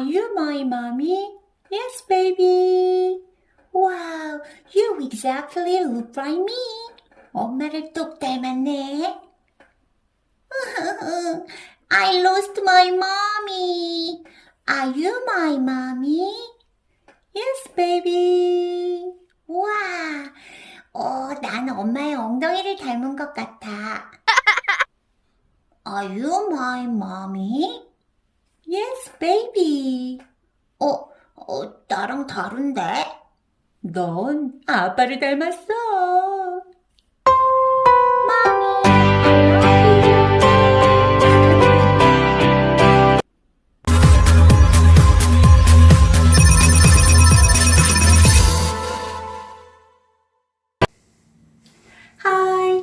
Are you my mommy? Yes, baby. Wow, you exactly look like me. 엄마를 똑 닮았네. I lost my mommy. Are you my mommy? Yes, baby. 와, 어, 난 엄마의 엉덩이를 닮은 것 같아. Are you my mommy? Yes, baby. 어, 어, 나랑 다른데? 넌 아빠를 닮았어. Hi,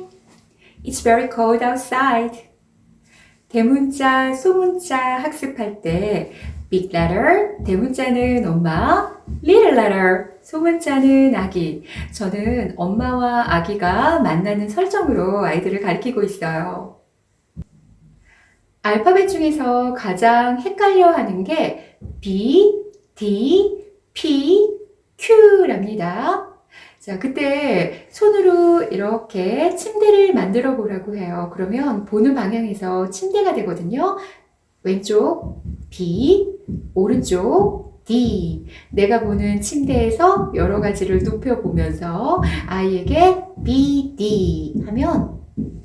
it's very cold outside. 대문자, 소문자 학습할 때 big letter, 대문자는 엄마, little letter, 소문자는 아기. 저는 엄마와 아기가 만나는 설정으로 아이들을 가르치고 있어요. 알파벳 중에서 가장 헷갈려 하는 게 B, D, P, Q랍니다. 자, 그때 손으로 이렇게 침대를 만들어 보라고 해요. 그러면 보는 방향에서 침대가 되거든요. 왼쪽 B, 오른쪽 D. 내가 보는 침대에서 여러 가지를 눕혀보면서 아이에게 B, D 하면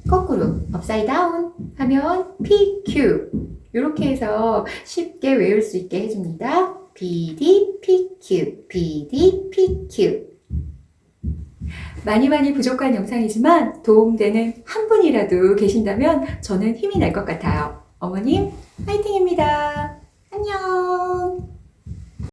거꾸로 down 하면 P, Q. 이렇게 해서 쉽게 외울 수 있게 해줍니다. B, D, P, Q, B, D, P, Q. 많이 많이 부족한 영상이지만 도움되는 한 분이라도 계신다면 저는 힘이 날 것 같아요. 어머님, 화이팅입니다. 안녕!